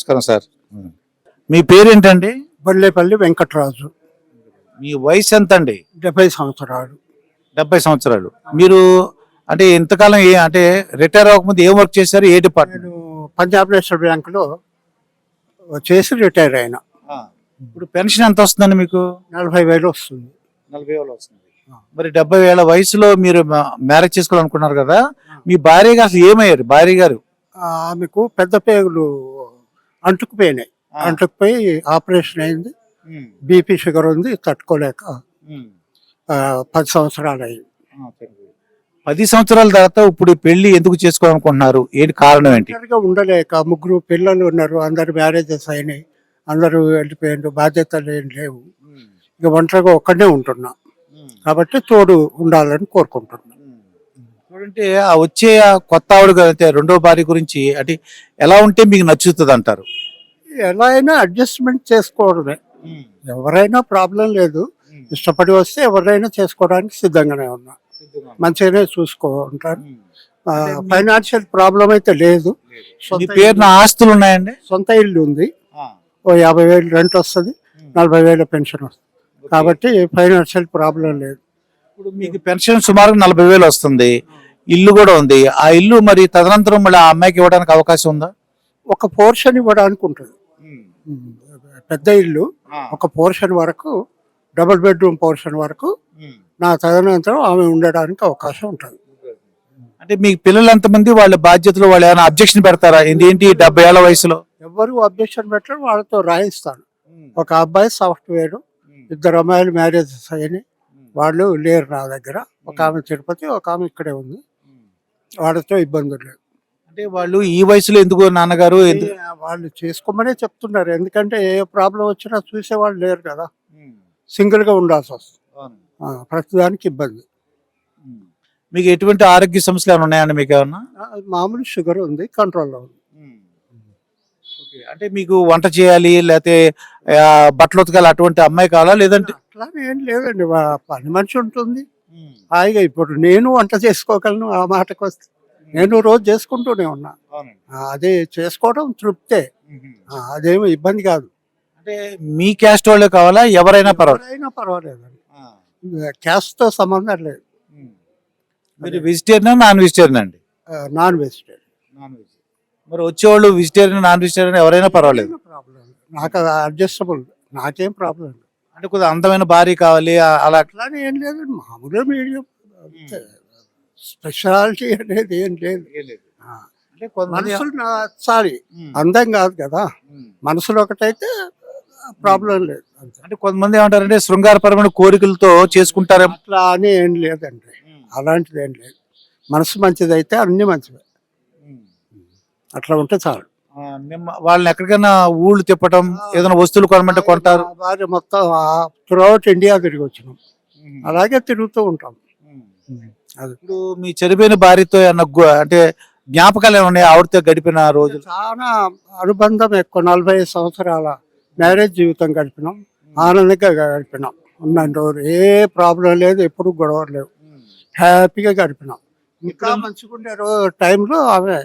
నమస్కారం సార్. మీ పేరేంటండి? బొల్లేపల్లి వెంకటరాజు. మీ వయసు ఎంత అండి డెబ్బై సంవత్సరాలు. డెబ్బై సంవత్సరాలు. మీరు అంటే ఇంతకాలం ఏ అంటే రిటైర్ అవ్వకముందు ఏం వర్క్ చేశారు? ఏ డిపార్ట్మెంట్? నేను పంజాబ్ నేషనల్ బ్యాంకులో చేసి రిటైర్ అయినా. ఇప్పుడు పెన్షన్ ఎంత వస్తుందండి మీకు? నలభై వేలు వస్తుంది. నలభై వేలు వస్తుంది. మరి డెబ్బై వేల వయసులో మీరు మ్యారేజ్ చేసుకోవాలనుకున్నారు కదా? మీ భార్య గారు అసలు ఏమయ్యారు? భార్య గారు ఆమెకు పెద్ద పేగులు అంటుకుపోయినాయి. అంటుకుపోయి ఆపరేషన్ అయింది. బీపీ షుగర్ ఉంది తట్టుకోలేక పది సంవత్సరాలు అయింది. పది సంవత్సరాల తర్వాత ఇప్పుడు పెళ్ళి ఎందుకు చేసుకోవాలనుకుంటున్నారు? ఏంటి కారణం ఏంటి? ఉండలేక ముగ్గురు పిల్లలు ఉన్నారు అందరు మ్యారేజెస్ అయినాయి అందరూ వెళ్ళిపోయారు బాధ్యతలు ఏం లేవు. ఇక ఒంటరిగా ఒక్కడే ఉంటున్నా. కాబట్టి తోడు ఉండాలని కోరుకుంటున్నా చూడంటే ఆ వచ్చే కొత్త ఆవిడ అంటే రెండో భార్య గురించి అంటే ఎలా ఉంటే మీకు నచ్చుతుంది అంటారు? ఎలా అయినా అడ్జస్ట్మెంట్ చేసుకోవడమే. ఎవరైనా ప్రాబ్లం లేదు. ఇష్టపడి వస్తే ఎవరైనా చేసుకోవడానికి సిద్ధంగానే ఉన్నా. మంచిగానే చూసుకుంటారు ఫైనాన్షియల్ ప్రాబ్లం అయితే లేదు. పేరున ఆస్తులు ఉన్నాయండి? సొంత ఇల్లు ఉంది. ఓ యాభై వేలు రెంట్ వస్తుంది. నలభై వేల పెన్షన్ వస్తుంది. కాబట్టి ఫైనాన్షియల్ ప్రాబ్లం లేదు. ఇప్పుడు మీకు పెన్షన్ సుమారు నలభై వేలు వస్తుంది. ఇల్లు కూడా ఉంది. ఆ ఇల్లు మరి తదనంతరం మళ్ళీ ఆ అమ్మాయికి ఇవ్వడానికి అవకాశం ఉందా? ఒక పోర్షన్ ఇవ్వడానికి ఉంటుంది. పెద్ద ఇల్లు. ఒక పోర్షన్ వరకు డబుల్ బెడ్రూమ్ పోర్షన్ వరకు నా తదనంతరం ఆమె ఉండడానికి అవకాశం ఉంటుంది. అంటే మీకు పిల్లలు ఎంతమంది? వాళ్ళ బాధ్యతలు వాళ్ళు ఏమైనా అబ్జెక్షన్ పెడతారా? ఏంటి డెబ్బై ఏళ్ళ వయసులో? ఎవరు అబ్జెక్షన్ పెట్టరు వాళ్ళతో రాయిస్తాను. ఒక అబ్బాయి సాఫ్ట్వేర్ ఇద్దరు అమ్మాయిలు మ్యారేజెస్ అయినాయి. వాళ్ళు లేరు నా దగ్గర. ఒక ఆమె తిరుపతి ఒక ఆమె ఇక్కడే ఉంది. వాళ్ళతో ఇబ్బందులు లేవు అంటే వాళ్ళు ఈ వయసులో ఎందుకు నాన్నగారు? ఏ, వాళ్ళు చేసుకోమనే చెప్తున్నారు. ఎందుకంటే ఏ ప్రాబ్లం వచ్చినా చూసేవాళ్ళు లేరు కదా. సింగిల్గా ఉండాల్సి వస్తుంది. ఆ, ప్రతిదానికి ఇబ్బంది. మీకు ఎటువంటి ఆరోగ్య సమస్యలు ఏమైనా ఉన్నాయండి మీకు ఏమన్నా? ఆ, మామూలు షుగర్ ఉంది కంట్రోల్లో ఉంది. ఓకే. అంటే మీకు వంట చేయాలి లేకపోతే ఆ, బట్టలు ఉతకాలి అటువంటి అమ్మాయి కావాలా? లేదంటే అట్లానే ఏం లేదండి. వా- పని మనిషి ఉంటుంది. హాయిగా ఇప్పుడు నేను వంట చేసుకోగలను ఆ మాటకు వస్తే. నేను రోజు చేసుకుంటూనే ఉన్నా. అదే చేసుకోవడం తృప్తే. అదేమి ఇబ్బంది కాదు. అంటే మీ క్యాస్ట్ వాళ్ళే కావాలా? ఎవరైనా పర్వాలేదు. ఎవరైనా పర్వాలేదండి. క్యాస్ట్తో సంబంధం లేదు. మీరు వెజిటేరియన్ నాన్ వెజిటేరియన్ అండి? నాన్ వెజిటేరియన్ నాన్ వెజ్ మరి వచ్చేవాళ్ళు వెజిటేరియన్ నాన్ వెజిటేరియన్ ఎవరైనా పర్వాలేదు. నాకు అడ్జస్టబుల్. నాకేం ప్రాబ్లం అంటే కొద్దిగా అందమైన భార్య కావాలి అలా అట్లానే ఏం లేదు మామూలుగా మీడియం స్పెషాలిటీ అనేది ఏం లేదు. ఆ, అంటే కొంతమంది మనసులు ఉమ్. అందం కాదు కదా. మనసులో ఒకటైతే ప్రాబ్లం లేదు. అంతే. అంటే కొంతమంది ఏమంటారంటే శృంగారపరమైన కోరికలతో చేసుకుంటారేమో అట్లా అని ఏం లేదండి. అలాంటిది ఏం లేదు. మనసు మంచిదైతే అన్ని మంచివే. అట్లా ఉంటే చాలు. మిమ్మ వాళ్ళని ఎక్కడికైనా ఊళ్ళు తిప్పటం ఏదైనా వస్తువులు కొనమంటే కొంటారు? భార్య మొత్తం త్రూఅవుట్ ఇండియా తిరిగి వచ్చినాం. అలాగే తిరుగుతూ ఉంటాం. అది. ఇప్పుడు మీ చనిపోయిన భార్యతో ఏమన్నా గు- అంటే జ్ఞాపకాలు ఏమైనా ఉన్నాయా? ఆవిడతో గడిపిన రోజులు? చాలా అనుబంధం ఎక్కువ. నలభై సంవత్సరాల మ్యారేజ్ జీవితం గడిపినాం. ఆనందంగా గడిపినాం. ఉన్న రోజు ఏ ప్రాబ్లం లేదు ఎప్పుడు గొడవ లేవు. హ్యాపీగా గడిపినాం. ఇంకా మంచిగా ఉండే రోజు టైంలో ఆమె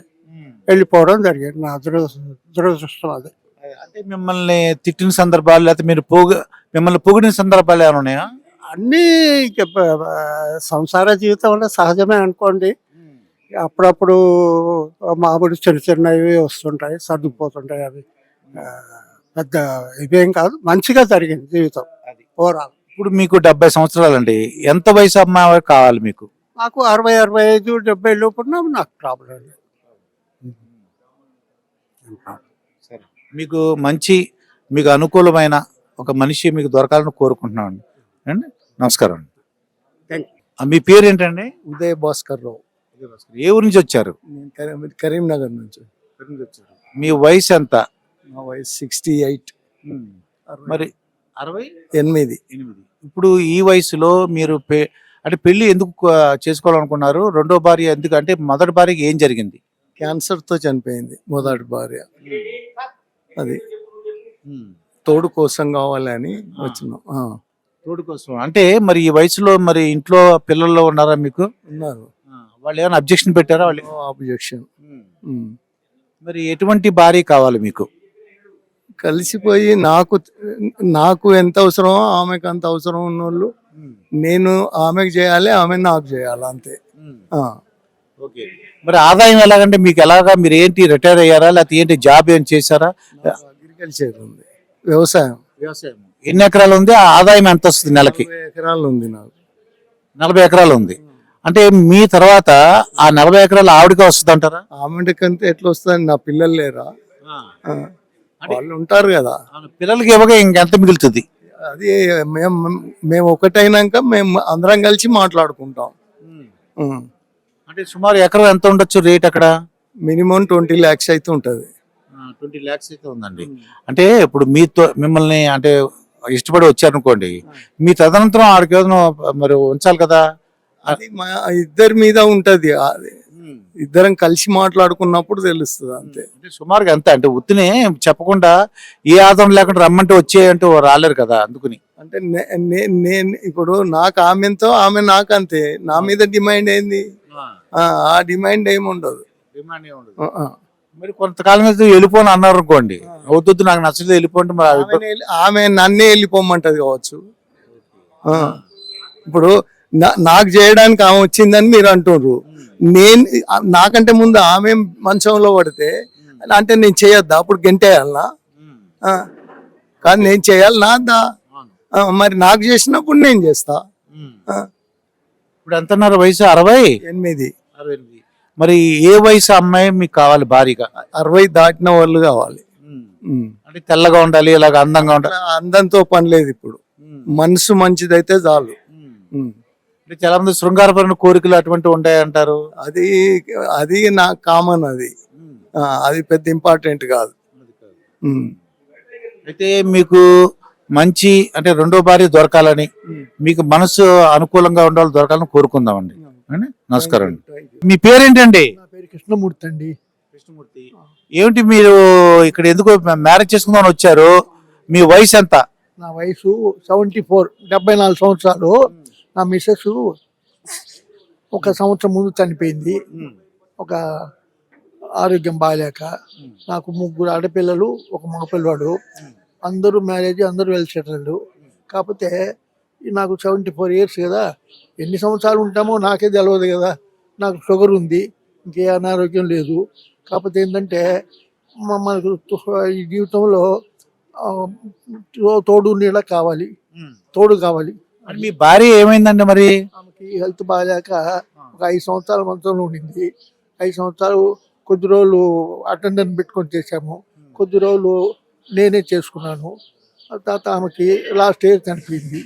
వెళ్ళిపోవడం జరిగింది. నా దురదృ దురదృష్టం అది. అంటే మిమ్మల్ని తిట్టిన సందర్భాలు లేకపోతే మీరు పోగ మిమ్మల్ని పొగిడిన సందర్భాలు ఏమైనా ఉన్నాయా? అన్నీ సంసార జీవితంలో సహజమే అనుకోండి. అప్పుడప్పుడు మామూలు చిన్న చిన్నవి వస్తుంటాయి సర్దుకుపోతుంటాయి అవి. పెద్ద ఇవేం కాదు మంచిగా జరిగింది జీవితం అది. ఓవరాల్. ఇప్పుడు మీకు డెబ్బై సంవత్సరాలండి. ఎంత వయసు అమ్మాయి కావాలి మీకు? నాకు అరవై అరవై ఐదు డెబ్బై లోపున నాకు ప్రాబ్లం లేదు. మీకు మంచి మీకు అనుకూలమైన ఒక మనిషి మీకు దొరకాలని కోరుకుంటున్నాను. అండి నమస్కారం అండి. మీ పేరు ఏంటండి ఉదయ్ భాస్కర్ రావు. ఏ ఊరు నుంచి వచ్చారు? కరీంనగర్ నుంచి. మీ వయసు ఎంత? మా వయసు సిక్స్టీ ఎయిట్. మరి అరవై? ఎనిమిది. ఎనిమిది. ఇప్పుడు ఈ వయసులో మీరు అంటే పెళ్ళి ఎందుకు చేసుకోవాలనుకున్నారు? రెండో భార్య ఎందుకు అంటే మొదటి భార్యకి ఏం జరిగింది? క్యాన్సర్తో చనిపోయింది మొదటి భార్య. అది. తోడు కోసం కావాలని వచ్చినాం. ఆ, తోడు కోసం. అంటే మరి ఈ వయసులో మరి ఇంట్లో పిల్లల్లో ఉన్నారా మీకు? ఉన్నారు. వాళ్ళు ఏమైనా అబ్జెక్షన్ పెట్టారా వాళ్ళు? ఆబ్జెక్షన్ మరి ఎటువంటి భార్య కావాలి మీకు? కలిసిపోయి నాకు నాకు ఎంత అవసరమో ఆమెకు అంత అవసరం ఉన్నోళ్ళు నేను ఆమెకు చేయాలి ఆమె నాకు చేయాలి అంతే. మరి ఆదాయం ఎలాగంటే మీకు ఎలాగా? మీరు ఏంటి రిటైర్ అయ్యారా? లేకపోతే ఏంటి జాబ్ ఏం చేశారా? అగ్రికల్చర్ ఉంది. వ్యవసాయం. వ్యవసాయం. ఎన్ని ఎకరాలు ఉంది? ఆ ఆదాయం ఎంత వస్తుంది నెలకి? ఎకరాలు ఉంది నాకు. నలభై ఎకరాలు ఉంది. అంటే మీ తర్వాత ఆ నలభై ఎకరాలు ఆవిడకి వస్తుంది అంటారా? ఆమెకంటే ఎట్లా వస్తుంది నా పిల్లలు లేరా? ఆ. వాళ్ళు ఉంటారు కదా. పిల్లలకి ఇవ్వగా ఇంకెంత మిగులుతుంది? అది మేము మేము ఒకటైనాక మేము అందరం కలిసి మాట్లాడుకుంటాం. అంటే సుమారు ఎకరం ఎంత ఉండొచ్చు రేట్ అక్కడ? మినిమం ట్వంటీ ల్యాక్స్ అయితే ఉంటది. ట్వంటీ ల్యాక్స్ అయితే ఉందండి. అంటే ఇప్పుడు మీతో మిమ్మల్ని అంటే ఇష్టపడి వచ్చారనుకోండి మీ తదనంతరం ఆడికి మరి ఉంచాలి కదా? అది మా ఇద్దరి మీద ఉంటది. ఇద్దరం కలిసి మాట్లాడుకున్నప్పుడు తెలుస్తుంది అంతే. అంటే సుమారుగా ఎంత? అంటే ఉత్తినే చెప్పకుండా ఏ ఆదాయం లేకుండా రమ్మంటే వచ్చేయంటూ రాలేరు కదా అందుకుని. అంటే నేను ఇప్పుడు నాకు ఆమెతో ఆమె నాకు అంతే. నా మీద డిమాండ్ ఏంది? ఆ, డిమాండ్ ఏమి ఉండదు. మరి కొంతకాలం అయితే వెళ్ళిపోను అన్నారు అనుకోండి. వద్దు నాకు నచ్చలేదు వెళ్ళిపోండి మరి ఆమె నన్నే వెళ్ళిపోమంటది కావచ్చు. ఆ. ఇప్పుడు నాకు చేయడానికి ఆమె వచ్చిందని మీరు అంటున్నారు నేను నాకంటే ముందు ఆమె మంచంలో పడితే అంటే నేను చేయొద్దా? అప్పుడు గెంటేయాలనా. కానీ నేను చేయాలి నా మరి నాకు చేసినప్పుడు నేను చేస్తా. ఇప్పుడు ఎంత అన్నారు వయసు అరవై? ఎనిమిది. అరవై ఎనిమిది. మరి ఏ వయసు అమ్మాయి మీకు కావాలి భారీగా? అరవై దాటిన వాళ్ళు కావాలి. అంటే తెల్లగా ఉండాలి ఇలాగ అందంగా ఉండాలి. అందంతో పని లేదు ఇప్పుడు. మనసు మంచిదైతే చాలు. అంటే చాలా మంది శృంగారపరమైన కోరికలు అటువంటివి ఉంటాయంటారు? అది అది నాకు కామన్ అది. అది పెద్ద ఇంపార్టెంట్ కాదు. అయితే మీకు మంచి అంటే రెండో భార్య దొరకాలని మీకు మనసు అనుకూలంగా ఉండాలి దొరకాలని కోరుకుందామండి. అండి? నమస్కారం అండి. మీ పేరేంటండి? నా పేరు కృష్ణమూర్తి అండి. కృష్ణమూర్తి. ఏమిటి మీరు ఇక్కడ ఎందుకు మ్యారేజ్ చేసుకుందామని వచ్చారు? మీ వయసు ఎంత? నా వయసు సెవెంటీ ఫోర్ డెబ్బై నాలుగు సంవత్సరాలు. నా మిస్సెస్ ఒక సంవత్సరం ముందు చనిపోయింది. ఒక ఆరోగ్యం బాగాలేక నాకు ముగ్గురు ఆడపిల్లలు ఒక మగపిల్లవాడు. అందరూ మ్యారేజ్ అందరూ వెల్ సెటిల్డ్ కాకపోతే నాకు సెవెంటీ ఫోర్ ఇయర్స్ కదా. ఎన్ని సంవత్సరాలు ఉంటామో నాకే తెలియదు కదా. నాకు షుగర్ ఉంది ఇంకే అనారోగ్యం లేదు. కాకపోతే ఏంటంటే మనకు ఈ జీవితంలో తోడు నీడ కావాలి. తోడు కావాలి. మీ భార్య ఏమైందండి మరి? ఆమెకి హెల్త్ బాగాలేక ఒక ఐదు సంవత్సరాల మంచంలో ఉండింది. ఐదు సంవత్సరాలు కొద్ది రోజులు అటెండెంట్ పెట్టుకొని చేశాము. కొద్ది రోజులు నేనే చేసుకున్నాను. తర్వాత ఆమెకి లాస్ట్ ఇయర్ చనిపోయింది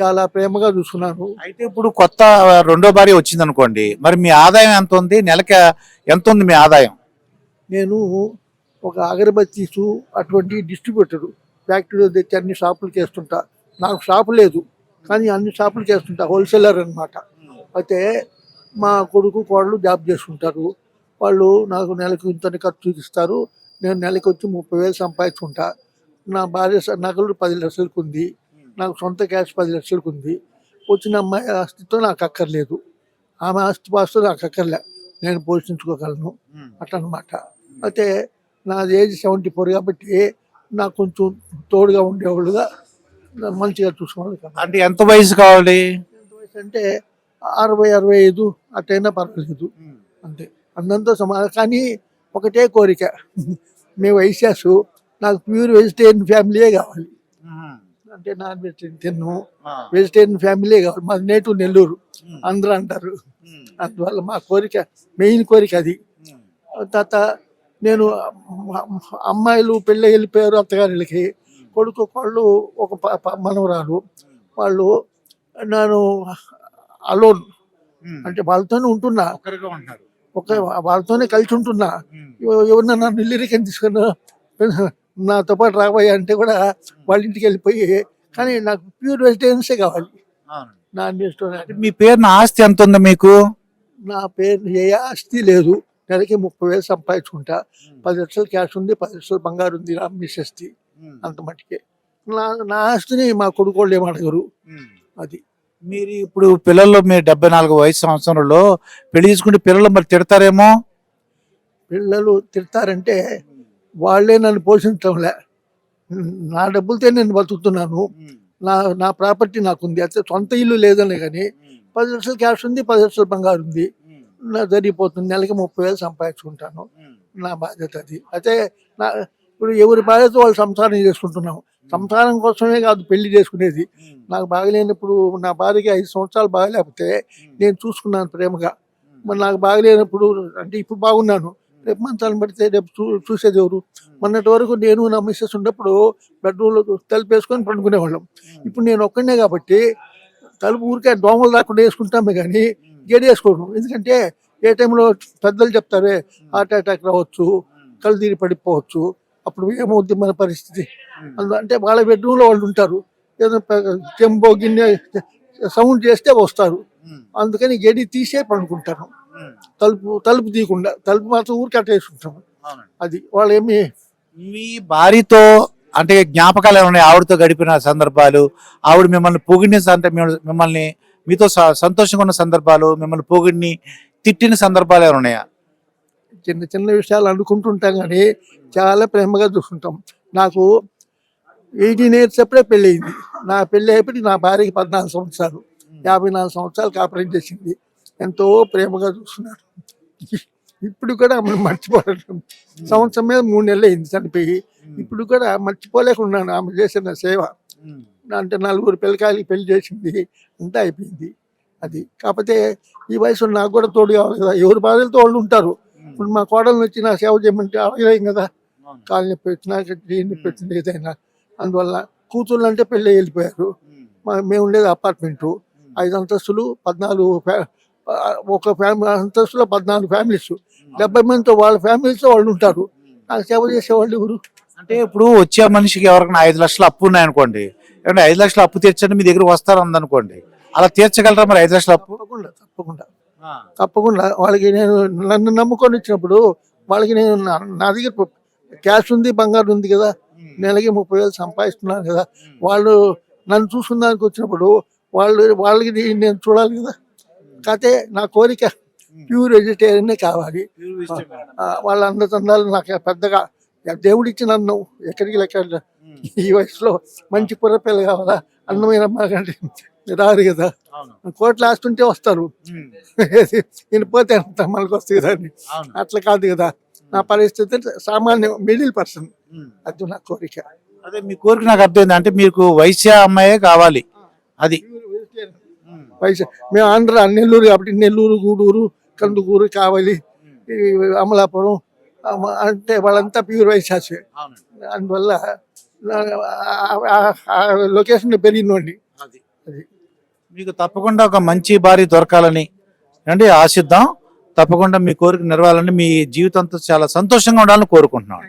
చాలా ప్రేమగా చూసుకున్నాను. అయితే ఇప్పుడు కొత్త రెండో భార్య వచ్చింది అనుకోండి మరి మీ ఆదాయం ఎంత ఉంది? నెలకి ఎంత ఉంది మీ ఆదాయం? నేను ఒక అగరబత్తీసు అటువంటి డిస్ట్రిబ్యూటర్ ఫ్యాక్టరీలో తెచ్చి అన్ని షాపులు చేస్తుంటా. నాకు షాపు లేదు కానీ అన్ని షాపులు చేస్తుంటా హోల్సేలర్ అన్నమాట. అయితే మా కొడుకు కోడలు జాబ్ చేసుకుంటారు. వాళ్ళు నాకు నెలకు ఇంత ఖర్చు ఇస్తారు నేను నెలకి వచ్చి ముప్పై వేలు సంపాదించుకుంటా. నా భార్య నగలు పది లక్షలకు ఉంది. నాకు సొంత క్యాష్ పది లక్షలకు ఉంది. వచ్చిన అమ్మాయి ఆస్తితో నాకు అక్కర్లేదు. ఆమె ఆస్తి పాస్తు నాకు అక్కర్లే. నేను పోషించుకోగలను. అట్లా అనమాట అయితే నాది ఏజ్ సెవెంటీ ఫోర్ కాబట్టి నాకు కొంచెం తోడుగా ఉండేవాళ్ళుగా మంచిగా చూసుకోవాలి అంటే ఎంత వయసు కావాలి? ఎంత వయసు అంటే అరవై అరవై ఐదు అట్టయినా పర్వాలేదు. అంతే. అందంతో సమానం కానీ ఒకటే కోరిక. మీ వయసాసు నాకు ప్యూర్ వెజిటేరియన్ ఫ్యామిలీయే కావాలి. అంటే నాన్ వెజిటేరియన్ తిన్ను. వెజిటేరియన్ ఫ్యామిలీయే కావాలి. మాది నేటు నెల్లూరు. అందరూ అంటారు. అందువల్ల మా కోరిక మెయిన్ కోరిక అది. తర్వాత నేను అమ్మ- అమ్మాయిలు పెళ్ళి వెళ్ళిపోయారు అత్తగారికి కొడుకు వాళ్ళు ఒక మనవరాలు. వాళ్ళు నేను అలోన్. అంటే వాళ్ళతోనే ఉంటున్నా. ఒక వాళ్ళతోనే కలిసి ఉంటున్నా. ఎవ- ఎవరన్నా నన్ను ఇల్లిరికని తీసుకున్నా నాతో పాటు రాబోయే అంటే కూడా వాళ్ళ ఇంటికి వెళ్ళిపోయి కానీ నాకు ప్యూర్ వెజిటేరియన్సే కావాలి. నాన్ వెజిటేరియన్ అంటే మీ పేరున ఆస్తి ఎంత ఉంది మీకు? నా పేరు ఏ ఆస్తి లేదు. నెలకి ముప్పై వేలు సంపాదించుకుంటా. పది లక్షలు క్యాష్ ఉంది పది లక్షలు బంగారు ఉంది నా మిస్సెస్ది అంత మట్టుకే. నా నా ఆస్తిని మా కొడుకు వాళ్ళు ఏం అడగరు. అది. మీరు ఇప్పుడు పిల్లలు మీ డెబ్బై నాలుగు వయసు సంవత్సరంలో పెళ్ళి చేసుకుంటే పిల్లలు మరి తిడతారేమో? పిల్లలు తిడతారంటే వాళ్ళే నన్ను పోషించడంలే. నా డబ్బులతో నేను బతుకుతున్నాను. నా నా ప్రాపర్టీ నాకు ఉంది అయితే సొంత ఇల్లు లేదనే కానీ పది లక్షలు క్యాష్ ఉంది పది లక్షలు బంగారు ఉంది. నా జరిగిపోతుంది. నెలకి ముప్పై వేలు సంపాదించుకుంటాను. నా బాధ్యత అది. అయితే నా ఇప్పుడు ఎవరి బాధ్యత వాళ్ళు సంసారం చేసుకుంటున్నాం సంసారం కోసమే కాదు పెళ్ళి చేసుకునేది. నాకు బాగలేనప్పుడు నా భార్యకి ఐదు సంవత్సరాలు బాగలేకపోతే నేను చూసుకున్నాను ప్రేమగా. మరి నాకు బాగలేనప్పుడు అంటే ఇప్పుడు బాగున్నాను. రేపు మంచాలను పడితే రేపు చూ చూసేది ఎవరు? మొన్నటి వరకు నేను నా మిస్సెస్ ఉన్నప్పుడు బెడ్రూమ్లో తలుపు వేసుకొని పండుకునేవాళ్ళం. ఇప్పుడు నేను ఒక్కనే కాబట్టి తలుపు ఊరికే దోమలు రాకుండా వేసుకుంటామే కానీ గేడి వేసుకోవడం ఎందుకంటే ఏ టైంలో పెద్దలు చెప్తారే హార్ట్ అటాక్ రావచ్చు కళ్ళు తీరి పడిపోవచ్చు అప్పుడు ఏమవుద్ది మన పరిస్థితి అంటే వాళ్ళ బెడ్రూమ్లో వాళ్ళు ఉంటారు. ఏదో పె- చెంబో గిన్నె సౌండ్ చేస్తే వస్తారు. అందుకని గడి తీసే పండుకుంటాను తలుపు తలుపు తీయకుండా తలుపు మాత్రం ఊరికి అట్టేసుకుంటాము అది వాళ్ళు ఏమి మీ భార్యతో అంటే జ్ఞాపకాలు ఏమైనా ఆవిడతో గడిపిన సందర్భాలు ఆవిడ మిమ్మల్ని పొగిడిన అంటే మిమ్మల్ని- మీతో సంతోషంగా ఉన్న సందర్భాలు మిమ్మల్ని పొగిడిని తిట్టిన సందర్భాలు ఏమైనా ఉన్నాయా? చిన్న చిన్న విషయాలు అనుకుంటుంటాం కానీ చాలా ప్రేమగా చూసుకుంటాం నాకు ఎయిటీన్ ఇయర్స్ అప్పుడే పెళ్ళి అయింది నా పెళ్ళి అయిపోయి నా భార్యకి పద్నాలుగు సంవత్సరాలు. యాభై నాలుగు సంవత్సరాలు కాపురం చేసింది. ఎంతో ప్రేమగా చూస్తున్నారు ఇప్పుడు కూడా ఆమెను మర్చిపోలేను. సంవత్సరం మీద మూడు నెలలు అయింది చనిపోయి. ఇప్పుడు కూడా మర్చిపోలేకున్నాను ఆమె చేసిన సేవ. అంటే నలుగురు పిల్లకాయలకి పెళ్ళి చేసింది. అంతా అయిపోయింది. అది. కాకపోతే ఈ వయసు నాకు కూడా తోడు కావాలి కదా. ఎవరి బాధలు తోళ్ళు ఉంటారు. ఇప్పుడు మా కోడలు వచ్చి నా సేవ చేయమంటే అడగలేం కదా? కాలు నొప్పి వచ్చినా నొప్పి వచ్చింది ఏదైనా. అందువల్ల కూతుళ్ళు అంటే పెళ్ళి వెళ్ళిపోయారు. మేము ఉండేది అపార్ట్మెంటు. ఐదు అంతస్తులు పద్నాలుగు ఒక ఫ్యామిలీ అంతస్తులో పద్నాలుగు ఫ్యామిలీస్. డెబ్బై మందితో వాళ్ళ ఫ్యామిలీస్తో వాళ్ళు ఉంటారు. నాకు సేవ చేసేవాళ్ళు ఎవరు? అంటే ఇప్పుడు వచ్చే మనిషికి ఎవరికైనా ఐదు లక్షలు అప్పు ఉన్నాయనుకోండి. ఏమంటే ఐదు లక్షలు అప్పు తీర్చండి మీ దగ్గర వస్తారు అందనుకోండి అలా తీర్చగలరా మరి ఐదు లక్షల అప్పు? తప్పకుండా తప్పకుండా. తప్పకుండా. వాళ్ళకి నేను నన్ను నమ్ముకొని వచ్చినప్పుడు వాళ్ళకి నేను నా దగ్గర క్యాష్ ఉంది బంగారు ఉంది కదా. నెలకి ముప్పై వేలు సంపాదిస్తున్నాను కదా. వాళ్ళు నన్ను చూసుకున్నానికి వచ్చినప్పుడు వాళ్ళు వాళ్ళకి నేను చూడాలి కదా. కాకపోతే నా కోరిక ప్యూర్ వెజిటేరియనే కావాలి వాళ్ళ అందచందాలు నాకు పెద్దగా దేవుడిచ్చి నన్ను ఎక్కడికి లెక్క ఈ వయసులో మంచి పుర్రపిల్ల కావాలా? అన్నమైన మాకంటే రారు కదా. కోట్లు ఆస్తుంటే వస్తారు. నేను పోతే అంత మనకు వస్తుంది కదా అని అట్లా కాదు కదా. నా పరిస్థితి సామాన్య మిడిల్ పర్సన్. అది నా కోరిక. అదే మీ కోరిక నాకు అర్థమైంది. అంటే మీకు వైశ్య అమ్మాయే కావాలి. అది. వయసు మేము ఆంధ్ర నెల్లూరు కాబట్టి నెల్లూరు గూడూరు కందుకూరు కావలి అమలాపురం అమ- అంటే వాళ్ళంతా ప్యూర్ వైశాసే అందువల్ల లొకేషన్ పెరిగినోండి అది. అది. మీకు తప్పకుండా ఒక మంచి భార్య దొరకాలని అంటే ఆశిద్దాం. తప్పకుండా మీ కోరిక నెరవాలని మీ జీవితంతో చాలా సంతోషంగా ఉండాలని కోరుకుంటున్నాను